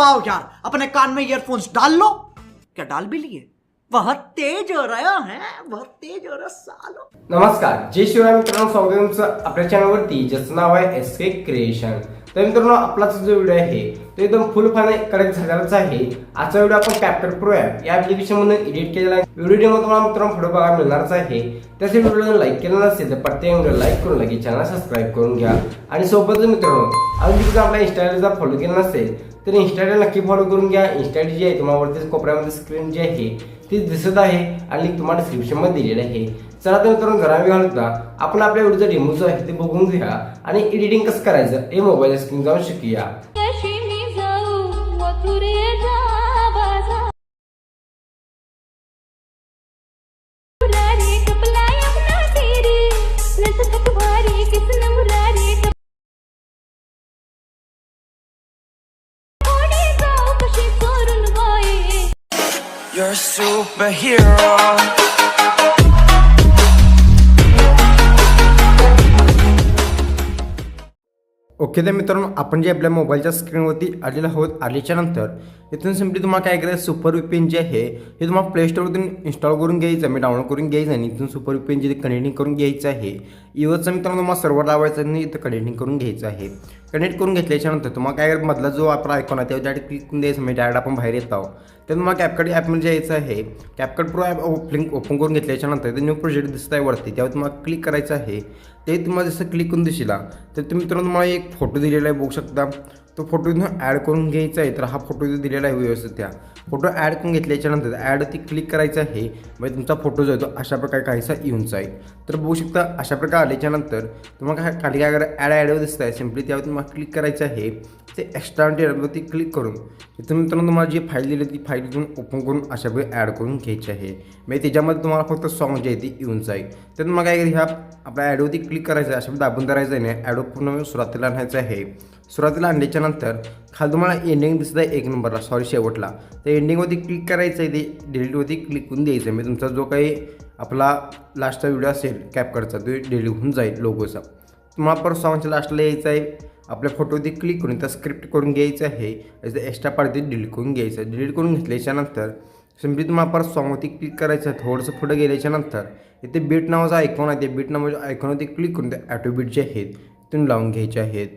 आओ यार, अपने कान में ईयरफोन्स डाल लो। क्या डाल भी लिए? बहुत तेज हो रहा है बहुत तेज हो रहा सालो। नमस्कार, जय शिवराय मित्रांनो स्वागत तुमचं आपल्या चॅनलवरती ज्याचं नाव एस के क्रिएशन तर मित्रांनो आपलाच जो व्हिडिओ आहे तो एकदम फुल फायदा कडक झालेलाच आहे. आजचा व्हिडिओ आपण कॅप्टर प्रो ॲप या ऍप्लिकेशन मधून एडिट केलेला आहे. व्हिडिओ तुम्हाला मित्रांनो फोटो बघायला मिळणारच आहे. त्याचे व्हिडिओ लाईक केला नसेल तर प्रत्येक व्हिडिओ लाईक करून लगेच चॅनल सबस्क्राईब करून घ्या. आणि सोबतच मित्रांनो अजून जर आपल्या इंस्टाग्रामचा फॉलो केला नसेल तर इंस्टाग्राम नक्की फॉलो करून घ्या. इंस्टाग्राम जी आहे तुम्हाला वरती कोपऱ्यामध्ये स्क्रीन जी आहे ती दिसत आहे आणि तुम्हाला डिस्क्रिप्शनमध्ये दिलेली आहे. चला तर मित्रांनो घरा वेळ घालता आपण आपल्या व्हिडिओचा डेमो आहे ते बघून घ्या आणि एडिटिंग कसं करायचं हे मोबाईल स्क्रीन जाऊन शिकूया. You're a superhero. ओके तर मित्रांनो आपण जे आपल्या मोबाईलच्या स्क्रीनवरती आलेलं आहोत आल्याच्यानंतर इथून सिम्पली तुम्हाला काय करायचं सुपर विपेन जे आहे हे तुम्हाला प्ले स्टोरवरून इन्स्टॉल करून घ्यायचं मी डाउनलोड करून घ्यायचं आणि इथून सुपर विपेन जे कनेक्टिंग करून घ्यायचं आहे इवरचं मित्रांनो तुम्हाला सर्वर लावायचं आणि इथं कनेक्टिंग करून घ्यायचं आहे. कनेक्ट करून घेतल्याच्यानंतर तुम्हाला काय मधला जो आपला आयकॉन आहे त्या क्लिक करून द्यायचं म्हणजे डायरेक्ट आपण बाहेर येत आहोत. तर तुम्हाला कॅपकट ॲपमध्ये यायचं आहे. CapCut pro app link open करून घेतल्याच्यानंतर ते न्यू प्रोजेक्ट दिसत आहे वरती. त्यावर तुम्हाला क्लिक करायचं आहे. ते तुम्हाला जसं क्लिक करून दिसला तर तुम्ही मित्रांनो तुम्हाला एक फोटो दिलेला आहे बघू शकता. तो फोटो इथून ॲड करून घ्यायचा आहे तर हा फोटो दिलेला आहे व्यवस्थित त्या. फोटो ॲड करून घेतल्याच्यानंतर ॲडवरती क्लिक करायचं आहे. म्हणजे तुमचा फोटो जो आहे तो अशा प्रकारे काहीसा येऊन जाईल. तर बघू शकता अशा प्रकारे आल्याच्यानंतर तुम्हाला काय खाली काय करा ॲड ॲडवर दिसत आहे सिम्पली त्यावर तुम्हाला क्लिक करायचं आहे. ते एक्स्ट्रा ॲडवरती क्लिक करून इथून मित्रांनो तुम्हाला जी फाईल दिली ती फाईल इथून ओपन करून अशा प्रकारे ॲड करून घ्यायची आहे. म्हणजे त्याच्यामध्ये तुम्हाला फक्त सॉंग जे आहे ती येऊन जाईल. तर मग काय ह्या आपल्या ॲडवरती क्लिक करायचं आहे. अशा दाबून धरायचं आहे ना ॲडवर पूर्ण सुरुवातीला आणायचं आहे. सुरुवातीला आणल्याच्यानंतर खाली तुम्हाला एंडिंग दिसत आहे एक नंबरला सॉरी शेवटला. तर एंडिंगवरती क्लिक करायचं आहे ते डिलीटवरती क्लिक करून द्यायचं आहे म्हणजे तुमचा जो काही आपला लास्टचा व्हिडिओ असेल कॅपकडचा तो डिलीट होऊन जाईल लोगोचा तुम्हाला परत सॉंगच्या लास्टला यायचं आहे आपल्या फोटोवरती क्लिक करून त्या स्क्रिप्ट करून घ्यायचं आहे. याचं एक्स्ट्रा पार्टी डिलीट करून घ्यायचं. आहे डिलीट करून घेतल्याच्यानंतर सिम्पली तुम्हाला परत सॉंगवरती क्लिक करायचं आहे. थोडंसं पुढं गेल्याच्यानंतर इथे बीट नावाचा आयकॉन आहे. ते बीट नावाच्या आयकॉनवरती क्लिक करून ते ॲटोबीट जे आहेत तुम्ही लावून घ्यायचे आहेत.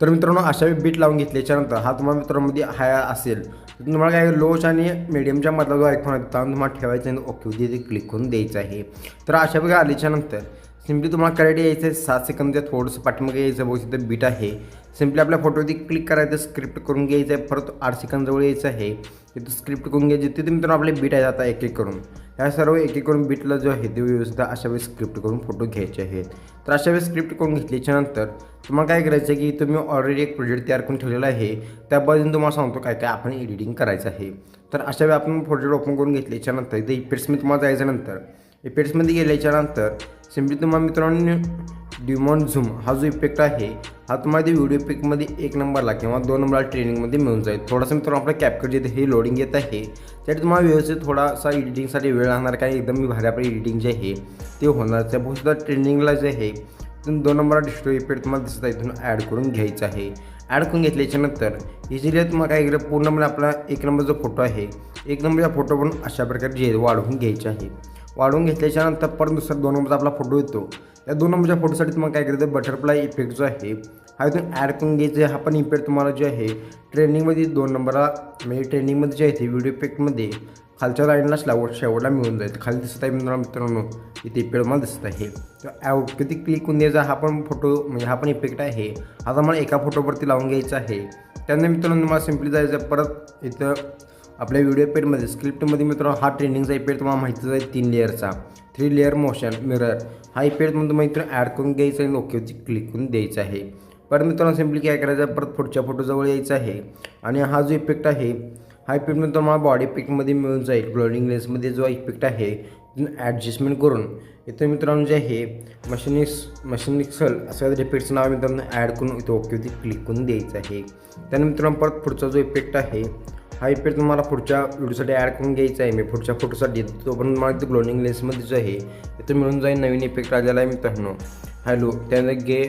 तर मित्रांनो अशा बीट लावून घेतल्याच्यानंतर हा तुम्हाला मित्रांमध्ये हाय असेल तर तुम्हाला काय लोच आणि मिडियमच्या मधला जो आयकॉन आहे त्यावर तुम्हाला ठेवायचा आहे. ओके तिथे क्लिक करून द्यायचं आहे. तर अशा प्रकारे आल्याच्यानंतर सिम्पली तुम्हाला करायला यायचं आहे सात सेकंदच्या थोडंसं पाठीमागे यायचं बघू तिथं बीट आहे. सिम्पली आपल्या फोटोवरती क्लिक करायचं स्क्रिप्ट करून घ्यायचं आहे परत आठ सेकंदजवळ यायचं आहे. तिथं स्क्रिप्ट करून घ्यायची तिथे मित्रांनो आपले बीट आहेत आता एक एक करून. ह्या सर्व एक एक करून बीटला जो आहे ते व्यवस्थित अशा वेळेस स्क्रिप्ट करून फोटो घ्यायचे आहेत. तर अशा वेळेस स्क्रिप्ट करून घेतल्याच्यानंतर तुम्हाला काय करायचं आहे की तुम्ही ऑलरेडी एक प्रोजेक्ट तयार करून ठेवलेला आहे. त्याबद्दल तुम्हाला सांगतो काय काय आपण एडिटिंग करायचं आहे. तर अशा वेळी आपण प्रोजेक्ट ओपन करून घेतल्याच्यानंतर इथे इफेक्ट्समध्ये तुम्हाला जायच्यानंतर इफेक्ट्समध्ये गेल्याच्यानंतर सिम्पली तुम्हाला मित्रांनो डिमॉन झूम हा जो इफेक्ट आहे हा तुम्हाला ते व्हिडिओ पिकमध्ये एक नंबरला किंवा दोन नंबरला ट्रेनिंगमध्ये मिळून जाईल. थोडासा मित्रांनो आपला कॅपकट जे हे लोडिंग येत आहे त्यासाठी तुम्हाला व्यवस्थित थोडासा एडिटिंगसाठी वेळ लागणार काय एकदम मी भारी आपली एडिटिंग जे आहे ते होणार त्या ट्रेनिंगला जे आहे तुम्ही दोन नंबरला डिस्टो इफेक्ट तुम्हाला दिसत आहे इथून ॲड करून घ्यायचं आहे. ॲड करून घेतल्याच्यानंतर इझिली तुम्हाला काय केलं पूर्णपणे आपला एक नंबर जो फोटो आहे. एक नंबरचा फोटो पण अशा प्रकारे जे वाढवून घ्यायचे आहे. वाढवून घेतल्याच्यानंतर परत दुसरा दोन नंबरचा आपला फोटो येतो. त्या दोन नंबरच्या फोटोसाठी तुम्हाला काय करायचं? बटरफ्लाय इफेक्ट जो आहे हा इथून ॲड करून घ्यायचं. हा पण इफेक्ट तुम्हाला जो आहे ट्रेनिंगमध्ये दोन नंबरला म्हणजे ट्रेनिंगमध्ये जे आहे ते व्हिडिओ इफेक्टमध्ये खालच्या लाईनला शेवट शेवटला मिळून जाईल. खाली दिसत आहे मित्रांनो मित्रांनो इथे इफेक्ट मला दिसत आहे. तर किती क्लिक करून द्यायचा हा पण फोटो म्हणजे हा पण इफेक्ट आहे. आता मला एका फोटोवरती लावून घ्यायचा आहे. त्यानंतर मित्रांनो मला सिम्पली जायचं परत इथं आपल्या व्हिडिओ पेडमध्ये स्क्रिप्टमध्ये मित्रांनो हा ट्रेंडिंगचा इपेड तुम्हाला माहितीच आहे तीन लेअरचा थ्री लेअर मोशन मिरर हा इफेक्ट म्हणून तुम्हाला मित्रांनो ॲड करून घ्यायचा आहे ओकेवरती क्लिक करून द्यायचा आहे. परत मित्रांनो सिम्पली काय करायचं परत पुढच्या फोटोजवळ यायचं आहे. आणि हा जो इफेक्ट आहे हा इफेक्ट मित्रांनो तुम्हाला बॉडी पिकमध्ये मिळून जाईल. ग्लोडिंग लेन्समध्ये जो इफेक्ट आहे ॲडजस्टमेंट करून. इथं मित्रांनो जे आहे मशीनिक्स मशीनिक्सल असं काहीतरी इफेक्टचं नाव मित्रांनो ॲड करून इथं ओकेवरती क्लिक करून द्यायचं आहे. त्यानंतर मित्रांनो परत पुढचा जो इफेक्ट आहे हा इफेक्ट तुम्हाला पुढच्या व्हिडिओसाठी ॲड करून घ्यायचा आहे. मी पुढच्या फोटोसाठी तो पण मला इथं ग्लोनिंग लेन्समध्ये जो आहे इथं मिळून जाईल नवीन इफेक्ट आलेला आहे मित्रांनो. हॅलो त्यानंतर गे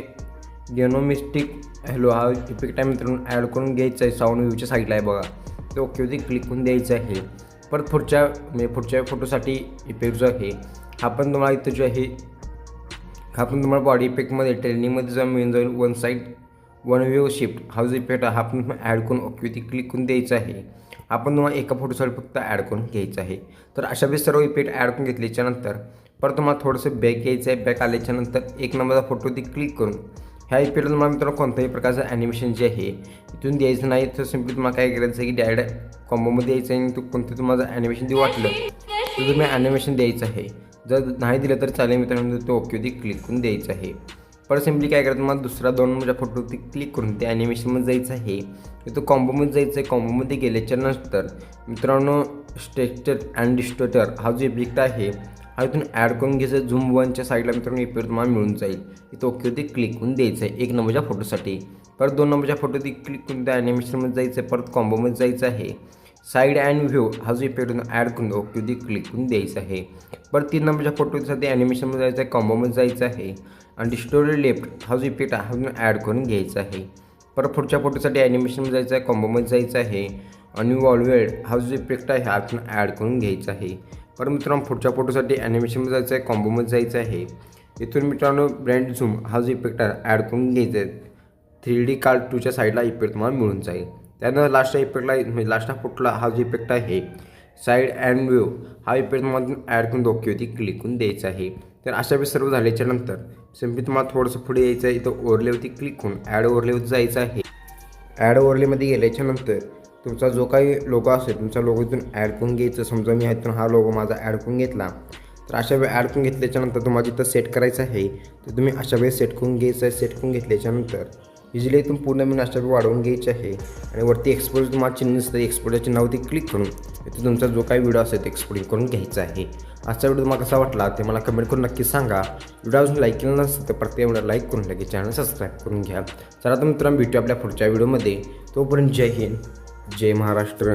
गेनोमिस्टिक हॅलो हा इफेक्ट आहे मित्रांनो ॲड करून घ्यायचा आहे साऊंड व्ह्यूच्या साईडला आहे बघा. ते ओकेवरती क्लिक करून द्यायचं आहे. परत पुढच्या म्हणजे पुढच्या फोटोसाठी इफेक्ट जो आहे हा पण तुम्हाला इथं जो आहे हा पण तुम्हाला बॉडी इफेक्टमध्ये ट्रेनिंगमध्ये जो मिळून जाईल one side one view shift हा जो इफेक्ट आहे हा आपण ॲड करून ओकेवरती क्लिक करून द्यायचा आहे. आपण तुम्हाला एका फोटोसाठी फक्त ॲड करून घ्यायचं आहे. तर अशा वेळेस सर्व इफेक्ट ॲड करून घेतल्याच्यानंतर परत तुम्हाला थोडंसं बॅक घ्यायचं आहे. बॅक आल्याच्यानंतर एक नंबरचा फोटो क्लिक करून ह्या इफेक्टला तुम्हाला मित्रांनो कोणत्याही प्रकारचं ॲनिमेशन जे आहे इथून द्यायचं नाही. तर सिम्पली तुम्हाला काय करायचं आहे की डायरेक्ट कॉम्बोमध्ये यायचं आहे. आणि तू कोणतं तुम्हाला ॲनिमेशन देऊ वाटलं तर तुम्ही ॲनिमेशन द्यायचं आहे. जर नाही दिलं तर चालेल मित्रांनो तो ओकेवरती क्लिक करून द्यायचं आहे. परत सिम्पली काय करायचं तुम्हाला दुसरा दोन नंबरच्या फोटोवरती क्लिक करून ते ॲनिमेशनमध्ये जायचं आहे. तो कॉम्बोमध्ये जायचं आहे कॉम्बोमध्ये गेल्याच्यानंतर मित्रांनो स्ट्रेक्चर अँड डिस्टोटर हा जो इफेक्ट आहे हा इथून ॲड करून घ्यायचं झूम वनच्या साईडला मित्रांनो इफेक्ट तुम्हाला मिळून जाईल. इथं ओकेवरती क्लिक करून द्यायचं आहे एक नंबरच्या फोटोसाठी परत दोन नंबरच्या फोटोवरती क्लिक करून त्या ॲनिमेशनमध्ये जायचं आहे परत कॉम्बोमध्ये जायचं आहे. साईड अँड व्ह्यू हा जो इफेक्ट ॲड करून ओकेवरती क्लिक करून द्यायचा आहे. परत तीन नंबरच्या फोटोसाठी ॲनिमेशनमध्ये जायचं आहे कॉम्बोमध्ये जायचं आहे. आणि डिस्टोरी लेफ्ट हा जो इफेक्ट आहे हा ॲड करून घ्यायचा आहे. परत पुढच्या फोटोसाठी ॲनिमेशनमध्ये जायचं आहे कॉम्बोमध्ये जायचं आहे. आणि वॉलवेड हा जो इफेक्ट आहे हा आपण ॲड करून घ्यायचा आहे. परत मित्रांनो पुढच्या फोटोसाठी ॲनिमेशनमध्ये जायचं आहे कॉम्बोमध्ये जायचं आहे. इथून मित्रांनो ब्रँड झूम हा जो इफेक्ट आहे ॲड करून घ्यायचा आहे. थ्री डी कार्ड टूच्या साईडला इफेक्ट तुम्हाला मिळून जाईल. त्यानं लास्टच्या इफेक्टला म्हणजे लास्टच्या फुटला हा? जो इफेक्ट आहे साईड अँड व्ह्यू हा इफेक्टमधून ॲड करून डोक्यावरती क्लिक करून द्यायचा आहे. तर अशा वेळेस सर्व झाल्याच्यानंतर सिम्पली तुम्हाला थोडंसं पुढे यायचं आहे इथं ओरलेवरती क्लिक करून ॲड ओरलेवरती जायचं आहे. ॲड ओरलेमध्ये गेल्याच्यानंतर तुमचा जो काही लोगो असेल तुमचा लोगो इथून ॲड करून घ्यायचं. समजा मी इथून हा लोगो माझा ॲड करून घेतला. तर अशा वेळी ॲड करून घेतल्याच्यानंतर तुम्हाला जिथं सेट करायचं आहे तर तुम्ही अशा वेळेस सेट करून घ्यायचं आहे सेट करून घेतल्याच्यानंतर इझिली इथून पूर्ण मी अशा वाढवून घ्यायचे आहे. आणि वरती एक्सपोर्ट तुम्हाला चिन्ह दिसतं एक्सपोर्टच्या चिन्हावरती क्लिक करून इथे तुमचा जो काही व्हिडिओ असेल ते एक्सपोर्टिंग करून घ्यायचा आहे. आजचा व्हिडिओ तुम्हाला कसा वाटला ते मला कमेंट करून नक्की सांगा. व्हिडिओ अजून लाईक केलं नसेल तर प्रत्येक व्हिडिओ लाईक करून लगेच चॅनल सबस्क्राईब करून घ्या. चला तर मित्रांनो भेटू आपल्या पुढच्या व्हिडिओमध्ये तोपर्यंत जय हिंद जय महाराष्ट्र.